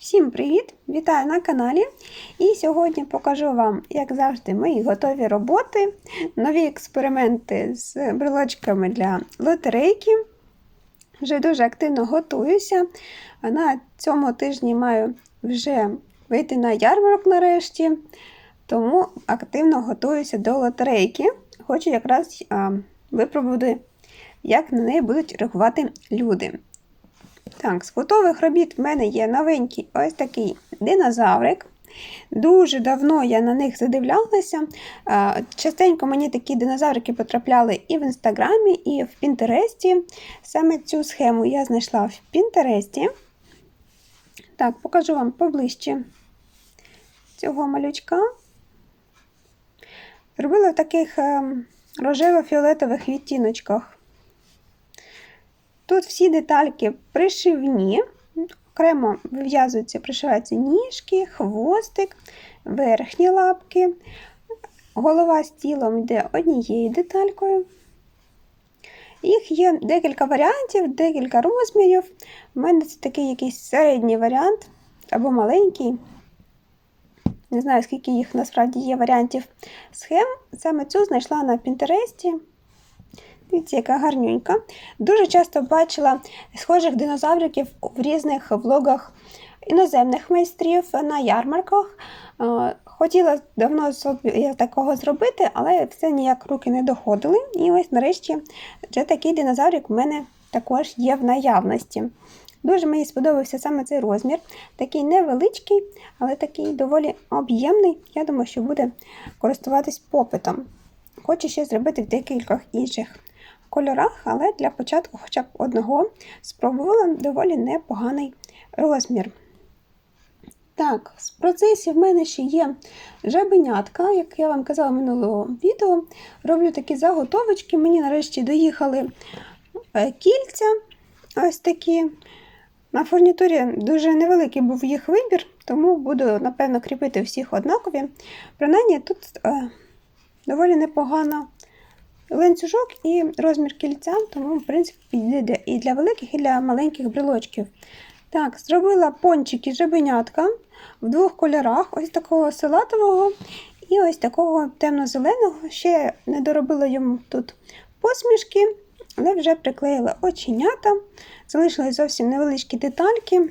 Всім привіт! Вітаю на каналі. І сьогодні покажу вам, як завжди, мої готові роботи, нові експерименти з брелочками для лотерейки. Вже дуже активно готуюся. На цьому тижні маю вже вийти на ярмарок нарешті, тому активно готуюся до лотерейки. Хочу якраз випробувати, як на неї будуть реагувати люди. Так, з готових робіт в мене є новенький ось такий динозаврик. Дуже давно я на них задивлялася. Частенько мені такі динозаврики потрапляли і в інстаграмі, і в Пінтересті. Саме цю схему я знайшла в Пінтересті. Так, покажу вам поближче цього малючка. Зробила в таких ем, рожево-фіолетових відтіночках. Тут всі детальки пришивні, окремо вив'язуються, пришиваються ніжки, хвостик, верхні лапки. Голова з тілом йде однією деталькою. Їх є декілька варіантів, декілька розмірів. У мене це такий якийсь середній варіант або маленький. Не знаю, скільки їх насправді є варіантів схем. Саме цю знайшла на Пінтересті. Дивіться, яка гарнюнька. Дуже часто бачила схожих динозавриків в різних влогах іноземних майстрів на ярмарках. Хотіла давно собі такого зробити, але все ніяк руки не доходили. І ось нарешті вже такий динозаврик у мене також є в наявності. Дуже мені сподобався саме цей розмір. Такий невеличкий, але такий доволі об'ємний. Я думаю, що буде користуватись попитом. Хочу ще зробити в декількох інших кольорах, але для початку хоча б одного спробувала доволі непоганий розмір. Так, з процесів в мене ще є жабенятка, як я вам казала в минулого відео. Роблю такі заготовочки. Мені нарешті доїхали е, кільця ось такі. На фурнітурі дуже невеликий був їх вибір, тому буду, напевно, кріпити всіх однакові. Принаймні, тут е, доволі непогано ланцюжок і розмір кільця, тому, в принципі, підійде і для великих, і для маленьких брелочків. Так, зробила пончики жабенятка в двох кольорах: ось такого салатового і ось такого темно-зеленого. Ще не доробила йому тут посмішки, але вже приклеїла оченята. Залишились зовсім невеличкі детальки.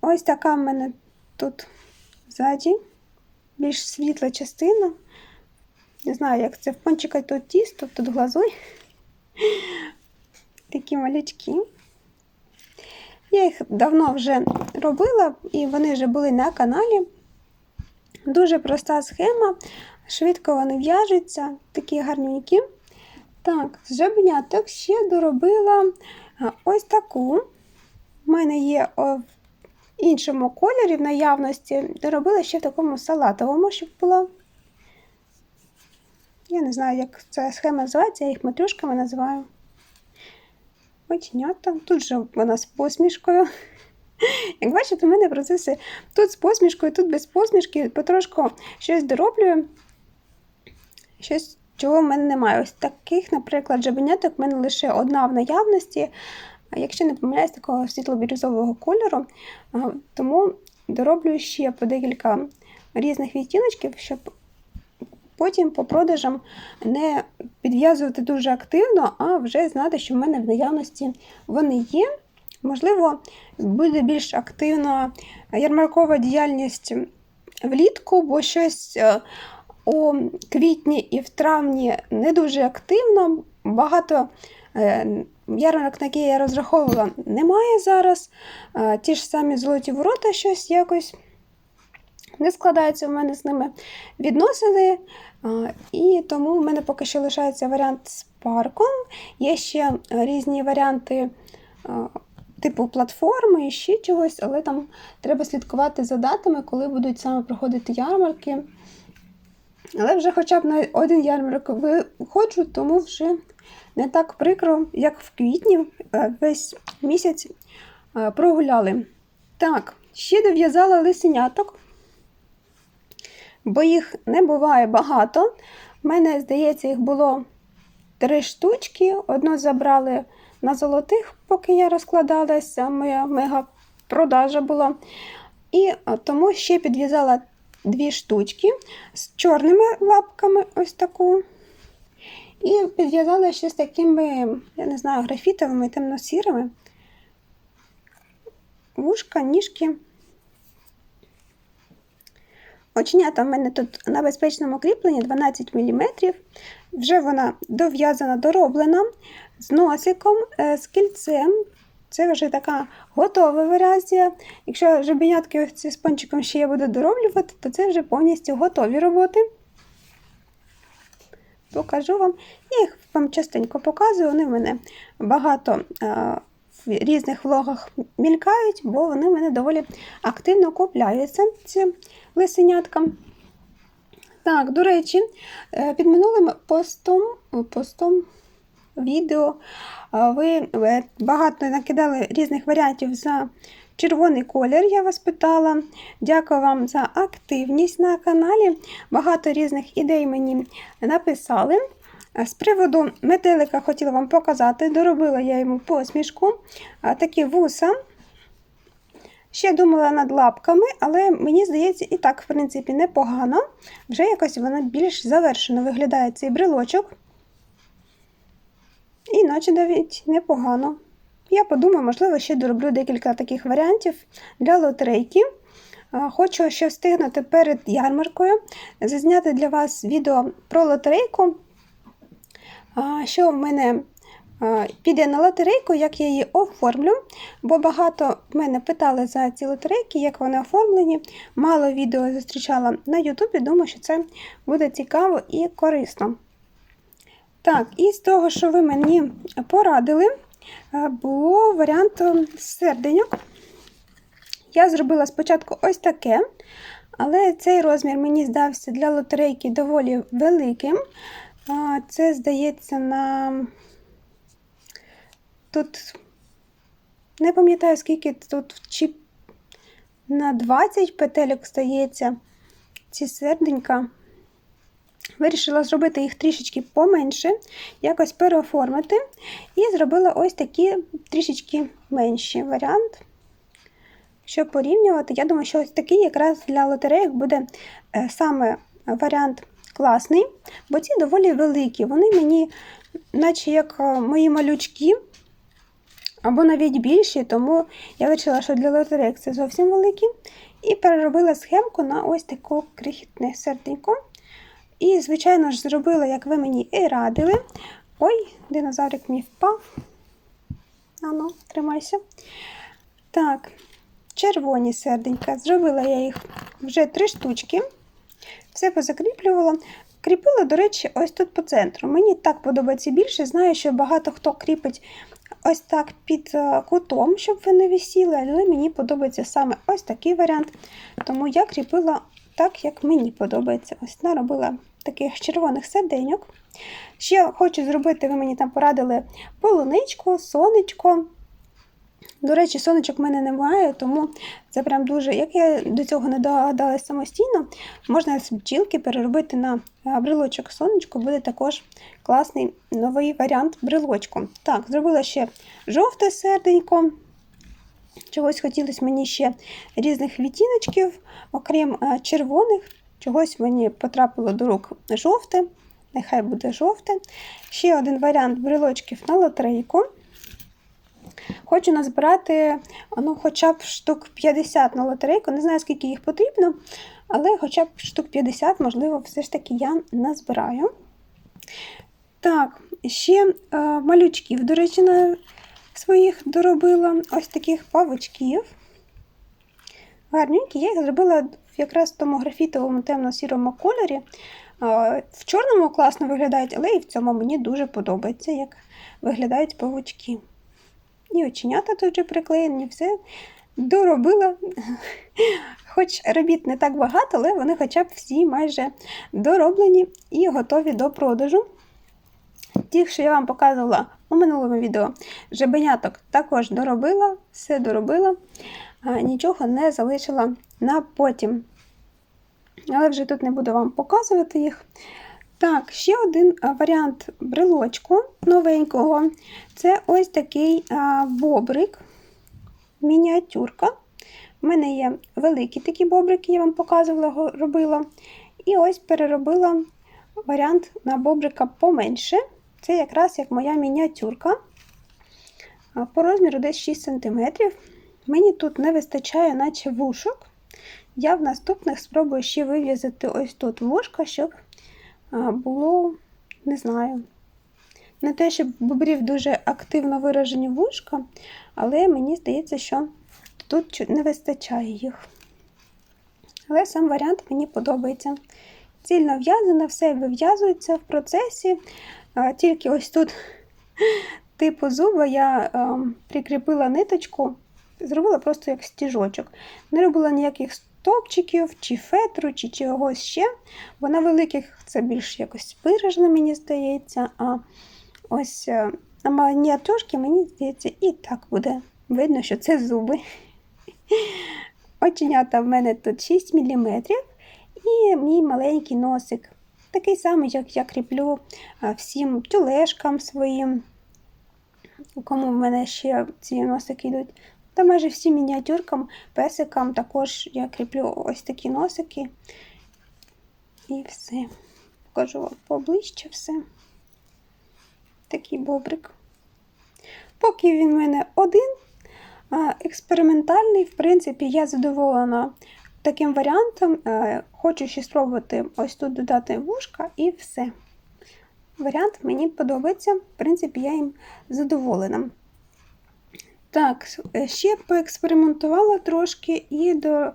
Ось така в мене тут ззаді, більш світла частина. Не знаю, як це в пончика тут тісто, тут глазуй. Такі малючки. Я їх давно вже робила, і вони вже були на каналі. Дуже проста схема, швидко вони в'яжуться, такі гарненькі. Так, з жабеняток ще доробила ось таку. У мене є в іншому кольорі в наявності, доробила ще в такому салатовому, щоб було. Я не знаю, як ця схема називається, я їх матрюшками називаю. Оченята. Тут же вона з посмішкою. Як бачите, у мене процеси тут з посмішкою, тут без посмішки, потрошку щось дороблюю, щось, чого в мене немає. Ось таких, наприклад, жабеняток в мене лише одна в наявності, якщо не помиляюсь, такого світло-бірюзового кольору. Тому дороблю ще по декілька різних відтіночків, щоб потім по продажам не підв'язувати дуже активно, а вже знати, що в мене в наявності вони є. Можливо, буде більш активна ярмаркова діяльність влітку, бо щось е, у квітні і в травні не дуже активно. Багато е, ярмарок, на які я розраховувала, немає зараз. Е, ті ж самі золоті ворота щось якось не складаються в мене з ними відносини. І тому в мене поки що лишається варіант з парком. Є ще різні варіанти типу платформи і ще чогось, але там треба слідкувати за датами, коли будуть саме проходити ярмарки. Але вже хоча б на один ярмарок виходжу, тому вже не так прикро, як в квітні, весь місяць прогуляли. Так, ще дов'язала лисеняток бо їх не буває багато. У мене, здається, їх було три штучки. Одну забрали на золотих, поки я розкладалася, моя мега продажа була. І тому ще підв'язала дві штучки з чорними лапками, ось таку. І підв'язала ще з такими, я не знаю, графітовими, темно-сірими. Вушка, ніжки. Оченята в мене тут на безпечному кріпленні 12 мм. Вже вона дов'язана, дороблена з носиком, е, з кільцем. Це вже така готова варіація. Якщо жабенятки ось з пончиком ще я буду дороблювати, то це вже повністю готові роботи. Покажу вам. Я їх вам частенько показую, вони в мене багато в різних влогах мількають, бо вони в мене доволі активно купляються, ці лисенятка. Так, до речі, е, під минулим постом, постом відео ви е, багато накидали різних варіантів за червоний колір, я вас питала. Дякую вам за активність на каналі. Багато різних ідей мені написали. Е, З приводу метелика хотіла вам показати, доробила я йому посмішку, такі вуса. Ще думала над лапками, але мені здається, і так, в принципі, непогано. Вже якось воно більш завершено виглядає цей брелочок. І наче навіть непогано. Я подумаю, можливо, ще дороблю декілька таких варіантів для лотерейки. Хочу ще встигнути перед ярмаркою зазняти для вас відео про лотерейку. Що в мене піде на лотерейку, як я її оформлю, бо багато мене питали за ці лотерейки, як вони оформлені. Мало відео зустрічала на Ютубі, думаю, що це буде цікаво і корисно. Так, і з того, що ви мені порадили, е, було варіант е, серденьок. Я зробила спочатку ось таке, але цей розмір мені здався для лотерейки доволі великим. Це, здається, на тут не пам'ятаю, скільки тут чи на 20 петельок стається ці серденька. Вирішила зробити їх трішечки поменше, якось переоформити. І зробила ось такі трішечки менші варіант. Щоб порівнювати, я думаю, що ось такий якраз для лотереїк буде е, саме варіант класний, бо ці доволі великі. Вони мені, наче як е, мої малючки, або навіть більші, тому я вирішила, що для лотереїк це зовсім великі. І переробила схемку на ось таку крихітне серденько. І, звичайно ж, зробила, як ви мені і радили. Ой, динозаврик мені впав. Ану, тримайся. Так, червоні серденька. Зробила я їх вже три штучки. Все позакріплювала. Кріпила, до речі, ось тут по центру. Мені так подобається більше. Знаю, що багато хто кріпить ось так під е, кутом, щоб ви не висіли, але мені подобається саме ось такий варіант. Тому я кріпила так, як мені подобається. Ось наробила таких червоних серденьок. Ще хочу зробити, ви мені там порадили полуничку, сонечко. До речі, сонечок в мене немає, тому це прям дуже, як я до цього не догадалася самостійно, можна з бджілки переробити на брелочок сонечко, буде також класний новий варіант брелочку. Так, зробила ще жовте серденько. Чогось хотілося мені ще різних відтіночків, окрім червоних, чогось мені потрапило до рук жовте. Нехай буде жовте. Ще один варіант брелочків на лотерейку. Хочу назбирати ну, хоча б штук 50 на лотерейку. Не знаю, скільки їх потрібно, але хоча б штук 50, можливо, все ж таки я назбираю. Так, ще е, малючків, до речі, на своїх доробила ось таких павучків. Гарненькі, я їх зробила якраз в тому графітовому темно-сірому кольорі. В чорному класно виглядають, але і в цьому мені дуже подобається, як виглядають павучки. І оченята тут вже приклеєні, все доробила. Хоч робіт не так багато, але вони хоча б всі майже дороблені і готові до продажу. Ті, що я вам показувала у минулому відео, жабеняток також доробила, все доробила, нічого не залишила на потім. Але вже тут не буду вам показувати їх. Так, ще один варіант брелочку новенького. Це ось такий бобрик, мініатюрка. У мене є великі такі бобрики, я вам показувала, робила. І ось переробила варіант на бобрика поменше. Це якраз як моя мініатюрка. По розміру десь 6 см. Мені тут не вистачає, наче вушок. Я в наступних спробую ще вив'язати ось тут вушка, щоб було, не знаю, не те, щоб бобрів дуже активно виражені вушка, але мені здається, що тут не вистачає їх. Але сам варіант мені подобається. Цільно в'язане, все вив'язується в процесі. Тільки ось тут, типу зуба, я прикріпила ниточку, зробила просто як стіжочок. Не робила ніяких стовпчиків, чи фетру, чи чогось ще. Бо на великих це більш якось виражено, мені здається. А ось е, на мініатюрки, мені здається, і так буде видно, що це зуби. Оченята в мене тут 6 мм. І мій маленький носик. Такий самий, як я кріплю всім тюлешкам своїм. Кому в мене ще ці носики йдуть. Та майже всім мініатюркам, песикам також я кріплю ось такі носики. І все. Покажу вам поближче все. Такий бобрик. Поки він в мене один, експериментальний, в принципі, я задоволена таким варіантом. Хочу ще спробувати ось тут додати вушка і все. Варіант мені подобається, в принципі, я їм задоволена. Так, е, ще поекспериментувала трошки і до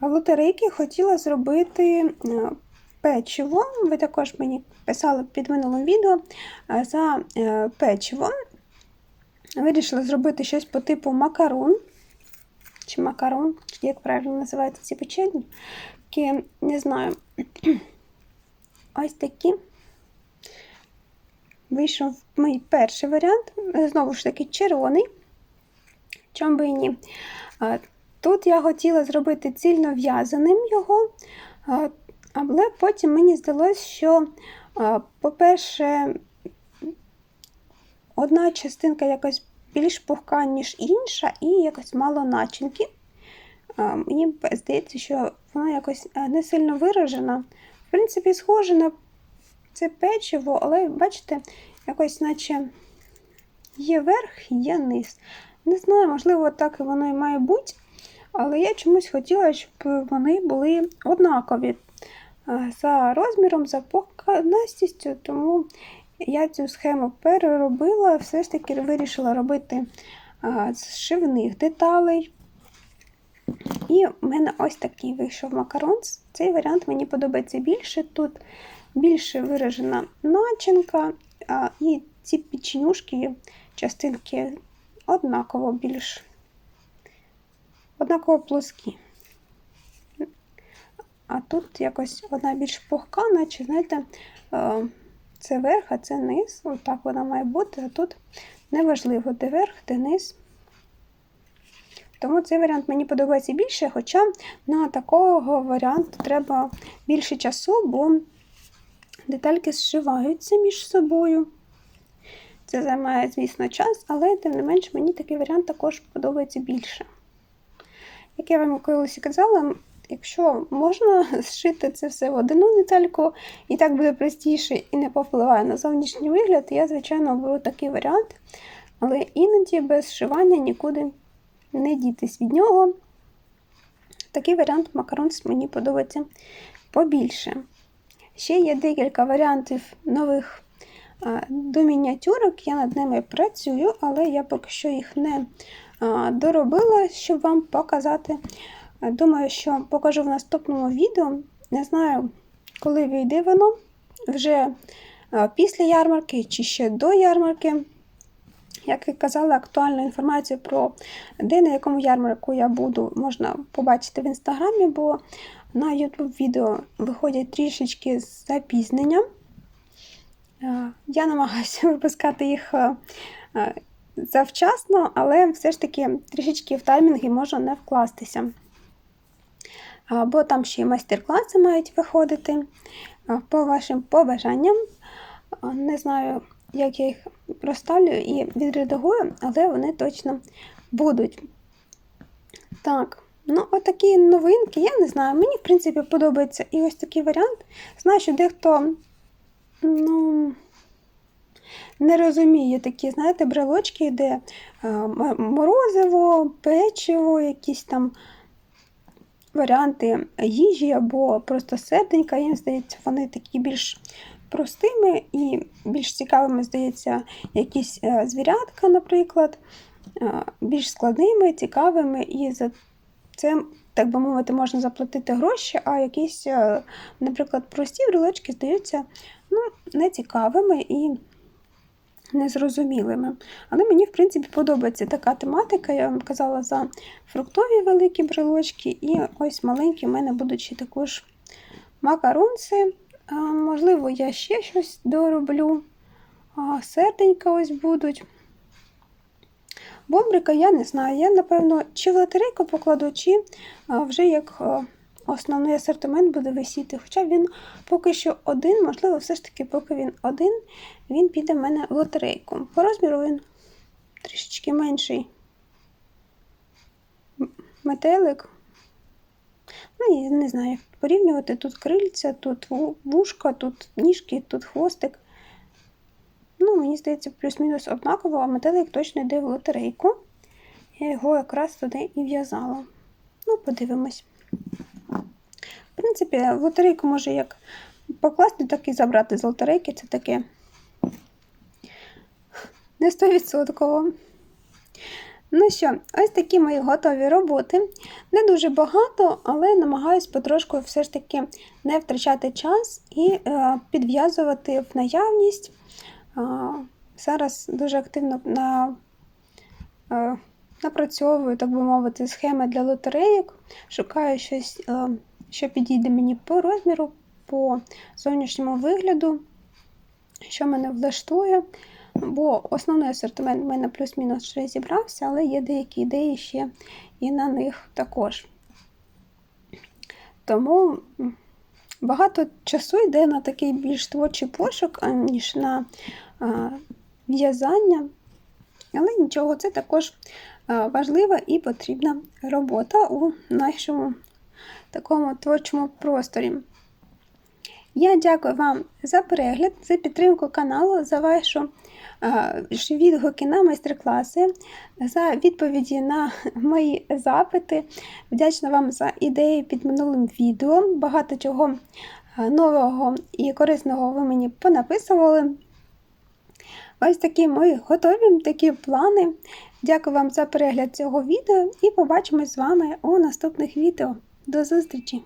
лотерейки хотіла зробити е, печиво. Ви також мені писали під минулим відео е, за печиво. Вирішила зробити щось по типу макарон. Чи макарон, як правильно називаються ці печені. Не знаю. Ось такі. Вийшов мій перший варіант. Знову ж таки, червоний. Чом би і ні. Тут я хотіла зробити цільно в'язаним його, але потім мені здалося, що, по-перше, одна частинка якось більш пухка, ніж інша, і якось мало начинки. Мені здається, що вона якось не сильно виражена. В принципі, схоже на це печиво, але бачите, якось наче є верх, є низ. Не знаю, можливо, так і воно і має бути. Але я чомусь хотіла, щоб вони були однакові е, за розміром, за пухнастістю, тому я цю схему переробила, все ж таки вирішила робити е, з шивних деталей. І в мене ось такий вийшов макарон. Цей варіант мені подобається більше. Тут більше виражена начинка, і ці печенюшки, частинки однаково більш однаково плоскі. А тут якось одна більш пухка, наче, знаєте, е, це верх, а це низ. Отак вона має бути, а тут неважливо, де верх, де низ. Тому цей варіант мені подобається більше, хоча на такого варіанту треба більше часу, бо детальки зшиваються між собою. Це займає, звісно, час, але тим не менш мені такий варіант також подобається більше. Як я вам колись казала, якщо можна зшити це все в одну детальку, і так буде простіше і не повпливає на зовнішній вигляд, я, звичайно, оберу такий варіант. Але іноді без зшивання нікуди не дітись від нього. Такий варіант макарон мені подобається побільше. Ще є декілька варіантів нових до мініатюрок. Я над ними працюю, але я поки що їх не доробила, щоб вам показати. Думаю, що покажу в наступному відео. Не знаю, коли вийде воно. Вже після ярмарки чи ще до ярмарки. Як і казала, актуальну інформацію про де на якому ярмарку я буду, можна побачити в інстаграмі, бо на YouTube відео виходять трішечки з запізненням. Е, Я намагаюся випускати їх е, е, завчасно, але все ж таки трішечки в таймінги можу не вкластися. Бо там ще й майстер-класи мають виходити по вашим побажанням. Не знаю, як я їх розставлю і відредагую, але вони точно будуть. Так, ну отакі новинки, я не знаю. Мені, в принципі, подобається і ось такий варіант. Знаю, що дехто ну, не розуміє такі, знаєте, брелочки, де е, морозиво, печиво, якісь там варіанти їжі або просто серденька. Їм здається, вони такі більш простими і більш цікавими, здається, якісь е, звірятка, наприклад, е, більш складними, цікавими, і за це, так би мовити, можна заплатити гроші, а якісь, е, наприклад, прості брелочки здаються ну, нецікавими і незрозумілими. Але мені, в принципі, подобається така тематика. Я вам казала за фруктові великі брелочки, і ось маленькі в мене будуть ще також макарунці. Можливо, я ще щось дороблю. Серденька ось будуть. Бобрика я не знаю. Я, напевно, чи в лотерейку покладу, чи вже як основний асортимент буде висіти. Хоча він поки що один, можливо, все ж таки, поки він один, він піде в мене в лотерейку. По розміру він трішечки менший метелик. Ну, і не знаю, як порівнювати. Тут крильця, тут вушка, тут ніжки, тут хвостик. Ну, мені здається, плюс-мінус однаково, а метелик точно йде в лотерейку. Я його якраз туди і в'язала. Ну, подивимось. В принципі, лотерейку може як покласти, так і забрати з лотерейки. Це таке не стовідсотково. Ну що, ось такі мої готові роботи. Не дуже багато, але намагаюсь потрошку все ж таки не втрачати час і е, підв'язувати в наявність. Е, зараз дуже активно на, е, напрацьовую, так би мовити, схеми для лотерейок. Шукаю щось, е, що підійде мені по розміру, по зовнішньому вигляду, що мене влаштує. Бо основний асортимент в мене плюс-мінус вже зібрався, але є деякі ідеї ще і на них також. Тому багато часу йде на такий більш творчий пошук, ніж на в'язання. Але нічого, це також важлива і потрібна робота у нашому такому творчому просторі. Я дякую вам за перегляд, за підтримку каналу, за вашу е, відгуки на майстер-класи, за відповіді на мої запити. Вдячна вам за ідеї під минулим відео. Багато чого е, нового і корисного ви мені понаписували. Ось такі мої готові такі плани. Дякую вам за перегляд цього відео і побачимось з вами у наступних відео. До зустрічі!